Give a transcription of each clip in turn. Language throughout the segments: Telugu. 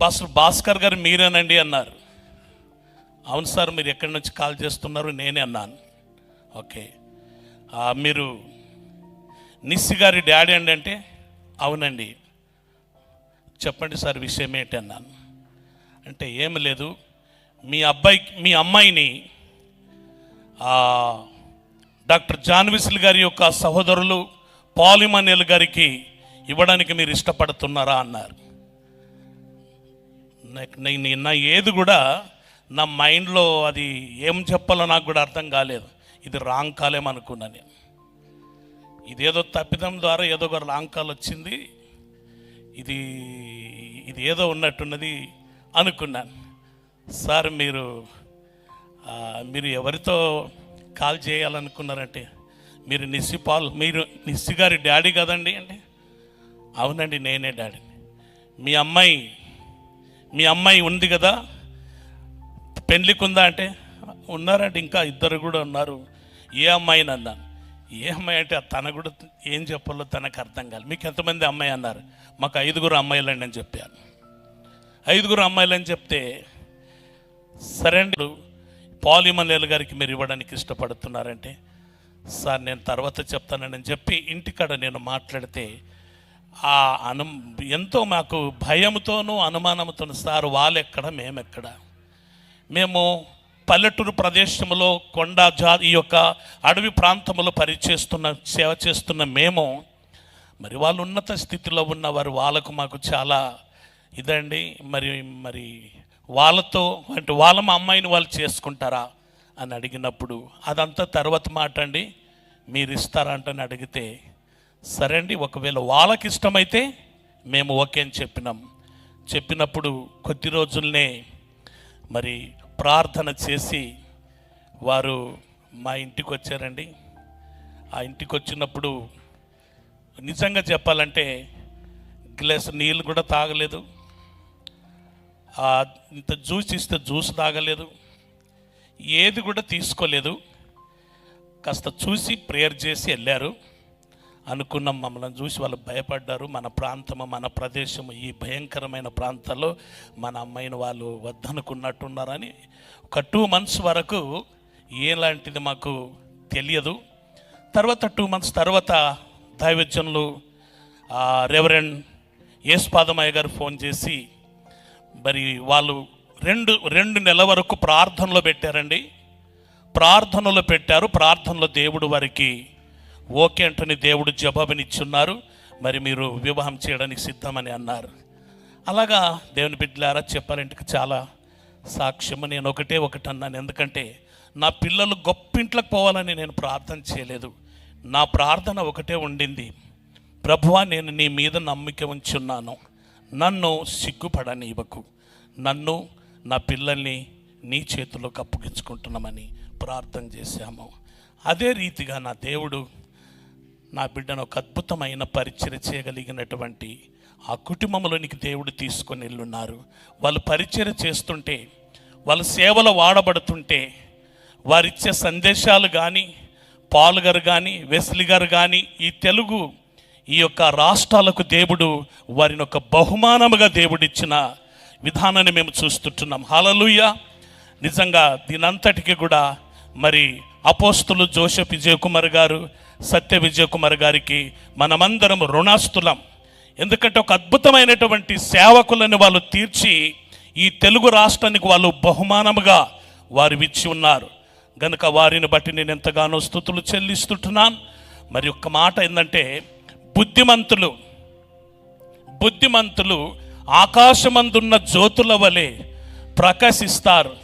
పాస్టర్ భాస్కర్ గారు మీరేనండి అన్నారు. అవును సార్ మీరు ఎక్కడి నుంచి కాల్ చేస్తున్నారు? నేనే అన్నాను. ఓకే. మీరు నిస్సి గారి డాడీ అండి అంటే? అవునండి. చెప్పండి సార్ విషయం ఏంటి అన్నాను. అంటే ఏమి లేదు. మీ అబ్బాయి మీ అమ్మాయిని డాక్టర్ జాన్విస్ల్ గారి యొక్క సహోదరులు పాలిమనేల్ గారికి ఇవ్వడానికి మీరు ఇష్టపడుతున్నారా అన్నారు. నా ఏది కూడా నా మైండ్లో అది ఏం చెప్పాలో నాకు కూడా అర్థం కాలేదు. ఇది రాంగ్ కాలేమనుకున్నా నేను. ఇదేదో తప్పిదం ద్వారా ఏదో ఒక రాంగ్ కాల్ వచ్చింది. ఇది ఇది ఏదో ఉన్నట్టున్నది అనుకున్నాను సార్ మీరు మీరు ఎవరితో కాల్ చేయాలనుకున్నారంటే మీరు నిస్సి పాల్ మీరు నిస్సి గారి డాడీ కదండి అంటే? అవునండి నేనే డాడీ మీ అమ్మాయి మీ అమ్మాయి ఉంది కదా? పెళ్ళికి ఉందా అంటే ఉన్నారంటే ఇంకా ఇద్దరు కూడా ఉన్నారు. ఏ అమ్మాయిని అన్నాను ఏ అమ్మాయి అంటే తన కూడా ఏం చెప్పాలో తనకు అర్థం కాదు మీకు ఎంతమంది అమ్మాయి అన్నారు? మాకు ఐదుగురు అమ్మాయిలండి అని చెప్పాను ఐదుగురు అమ్మాయిలని చెప్తే సరే అండి పాలిమలేలు గారికి మీరు ఇవ్వడానికి ఇష్టపడుతున్నారంటే సార్ నేను తర్వాత చెప్తానని చెప్పి ఇంటికాడ నేను మాట్లాడితే ఆ అను ఎంతో మాకు భయంతోనూ అనుమానంతోనూ సార్ వాళ్ళెక్కడ? మేమెక్కడ? మేము పల్లెటూరు ప్రదేశంలో కొండ జా ఈ యొక్క అడవి ప్రాంతంలో పరిచేస్తున్న సేవ చేస్తున్న మేము మరి వాళ్ళు ఉన్నత స్థితిలో ఉన్నవారు వాళ్ళకు మాకు చాలా ఇదండి. మరి మరి వాళ్ళతో అంటే వాళ్ళ మా అమ్మాయిని వాళ్ళు చేసుకుంటారా అని అడిగినప్పుడు అదంతా తర్వాత మాట అండి మీరు ఇస్తారా? అంటని అడిగితే సరే అండి ఒకవేళ వాళ్ళకి ఇష్టమైతే మేము ఓకే అని చెప్పినాం. చెప్పినప్పుడు కొద్ది రోజుల్నే మరి ప్రార్థన చేసి వారు మా ఇంటికి వచ్చారండి ఆ ఇంటికి వచ్చినప్పుడు నిజంగా చెప్పాలంటే గ్లాస్ నీళ్ళు కూడా తాగలేదు. ఇంత జ్యూస్ ఇస్తే జ్యూస్ తాగలేదు. ఏది కూడా తీసుకోలేదు. కాస్త చూసి ప్రేయర్ చేసి వెళ్ళారు. అనుకున్నాం మమ్మల్ని చూసి వాళ్ళు భయపడ్డారు. మన ప్రాంతము మన ప్రదేశము ఈ భయంకరమైన ప్రాంతాల్లో మన అమ్మాయిని వాళ్ళు వద్దనుకున్నట్టున్నారని ఒక టూ మంత్స్ వరకు ఎలాంటిది మాకు తెలియదు. తర్వాత టూ మంత్స్ తర్వాత దైవజనులు రెవరెండ్ యేసుపాదమయ్య గారు ఫోన్ చేసి మరి వాళ్ళు రెండు రెండు నెలల వరకు ప్రార్థనలో పెట్టారండి. ప్రార్థనలో పెట్టారు. ప్రార్థనలో దేవుడు వారికి ఓకే అంటని దేవుడు జవాబునిచ్చున్నారు. మరి మీరు వివాహం చేయడానికి సిద్ధమని అన్నారు. అలాగా దేవుని బిడ్డలారా చెప్పాలంటే చాలా సాక్ష్యము. నేను ఒకటే ఒకటి అన్నాను. ఎందుకంటే నా పిల్లలు గొప్పింట్లోకి పోవాలని నేను ప్రార్థన చేయలేదు. నా ప్రార్థన ఒకటే ఉండింది. ప్రభువా నేను నీ మీద నమ్మిక ఉంచున్నాను. నన్ను సిగ్గుపడనివ్వకు నన్ను నా పిల్లల్ని నీ చేతిలోకి అప్పగించుకుంటున్నామని ప్రార్థన చేశాము. అదే రీతిగా నా దేవుడు నా బిడ్డను ఒక అద్భుతమైన పరిచయం చేయగలిగినటువంటి ఆ కుటుంబంలోనికి దేవుడు తీసుకొని వెళ్ళున్నారు. వాళ్ళు పరిచయం చేస్తుంటే వాళ్ళ సేవలు వాడబడుతుంటే వారిచ్చే సందేశాలు కానీ పాల్ గారు కానీ వెస్లి గారు కానీ ఈ తెలుగు ఈ యొక్క రాష్ట్రాలకు దేవుడు వారిని ఒక బహుమానముగా దేవుడిచ్చిన విధానాన్ని మేము చూస్తుంటున్నాం. హలలుయ నిజంగా దీనంతటికి కూడా మరి అపోస్తులు జోసెఫ్ విజయకుమార్ గారు సత్య విజయకుమార్ గారికి మనమందరం రుణాస్తులం. ఎందుకంటే ఒక అద్భుతమైనటువంటి సేవకులను వాళ్ళు తీర్చి ఈ తెలుగు రాష్ట్రానికి వాళ్ళు బహుమానముగా వారు ఇచ్చి ఉన్నారు. గనుక వారిని బట్టి నేను ఎంతగానో స్థుతులు చెల్లిస్తుంటున్నాను. మరి ఒక్క మాట ఏంటంటే బుద్ధిమంతులు బుద్ధిమంతులు ఆకాశమందున్న జ్యోతుల వలె ప్రకాశిస్తారు.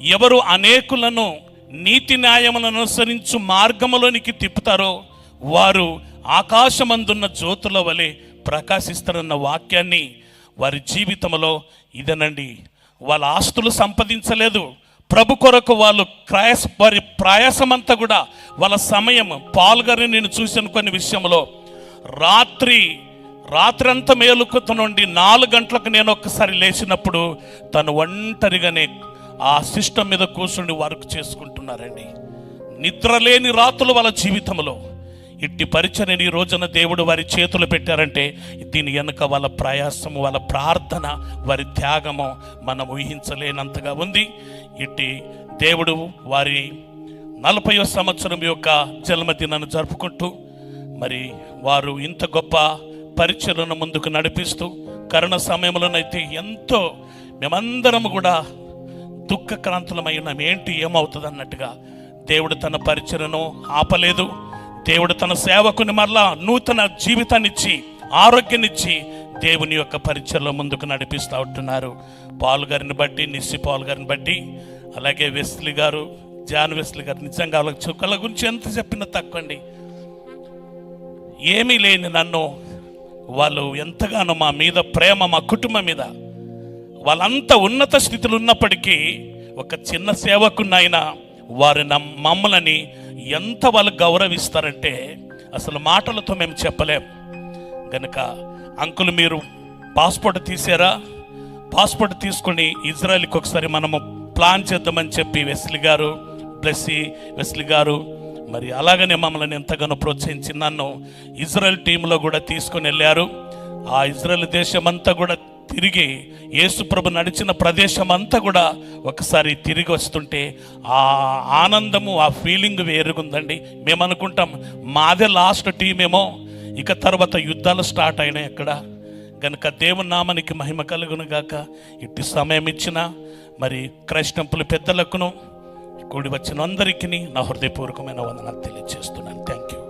ఎవరు అనేకులను నీతి న్యాయములను అనుసరించు మార్గములోనికి తిప్పుతారో వారు ఆకాశమందున్న జ్యోతుల వలె ప్రకాశిస్తారన్న వాక్యాన్ని వారి జీవితంలో ఇదనండి. వాళ్ళ ఆస్తులు సంపాదించలేదు. ప్రభు కొరకు వాళ్ళు ప్రయాస వారి ప్రయాసమంతా కూడా వాళ్ళ సమయం పాల్గొని నేను చూసిన కొన్ని విషయంలో. రాత్రి రాత్రంతా మేలుకుతు నుండి నాలుగు గంటలకు నేను ఒక్కసారి లేచినప్పుడు తను ఒంటరిగానే ఆ సిస్టమ్ మీద కూర్చుని వర్క్ చేసుకుంటున్నారండి. నిద్రలేని రాత్రులు వాళ్ళ జీవితంలో. ఇట్టి పరిచయని ఈ రోజున దేవుడు వారి చేతులు పెట్టారంటే దీని వెనుక వాళ్ళ ప్రయాసము వాళ్ళ ప్రార్థన వారి త్యాగము మనం ఊహించలేనంతగా ఉంది. ఇట్టి దేవుడు వారి నలభైవ సంవత్సరం యొక్క జన్మదినాన్ని జరుపుకుంటూ మరి వారు ఇంత గొప్ప పరిచయలను ముందుకు నడిపిస్తూ కరోనా సమయంలోనైతే ఎంతో మేమందరం కూడా దుఃఖక్రాంతులమై ఉన్నాం. ఏంటి ఏమవుతుంది అన్నట్టుగా దేవుడు తన పరిచయను ఆపలేదు. దేవుడు తన సేవకుని మరలా నూతన జీవితాన్నిచ్చి ఆరోగ్యాన్నిచ్చి దేవుని యొక్క పరిచయలో ముందుకు నడిపిస్తూ ఉంటున్నారు. పాల్ గారిని బట్టి నిస్సి పాల్ గారిని బట్టి అలాగే వెస్లీ గారు జాన్ వెస్లీ గారు నిజంగా వాళ్ళకి చుక్కల గురించి ఎంత చెప్పినా తక్కువండి. ఏమీ లేని నన్ను వాళ్ళు ఎంతగానో మా మీద ప్రేమ మా కుటుంబం మీద వాళ్ళంత ఉన్నత స్థితిలో ఉన్నప్పటికీ ఒక చిన్న సేవకున్నైనా వారి నమ్- మమ్మల్ని ఎంత వాళ్ళు గౌరవిస్తారంటే అసలు మాటలతో మేము చెప్పలేం. కనుక అంకుల్ మీరు పాస్పోర్ట్ తీసారా? పాస్పోర్ట్ తీసుకుని ఇజ్రాయెల్కి ఒకసారి మనము ప్లాన్ చేద్దామని చెప్పి వెస్లి గారు బ్లెస్సి వెస్లి గారు మరి అలాగనే మమ్మల్ని ఎంతగానో ప్రోత్సహించి నన్ను ఇజ్రాయెల్ టీంలో కూడా తీసుకుని వెళ్ళారు. ఆ ఇజ్రాయెల్ దేశం అంతా కూడా తిరిగి యేసుప్రభు నడిచిన ప్రదేశం అంతా కూడా ఒకసారి తిరిగి వస్తుంటే ఆ ఆనందము ఆ ఫీలింగ్ వేరుగుందండి. మేము అనుకుంటాం మాదే లాస్ట్ టీమేమో. ఇక తర్వాత యుద్ధాలు స్టార్ట్ అయినాయి అక్కడ. గనుక దేవుని నామానికి మహిమ కలుగును గాక. ఇట్టి సమయం ఇచ్చిన మరి క్రైస్ట్ పెద్దలకును కూడి వచ్చిన అందరికీ నా హృదయపూర్వకమైన వందనాలు తెలియజేస్తున్నాను. Thank you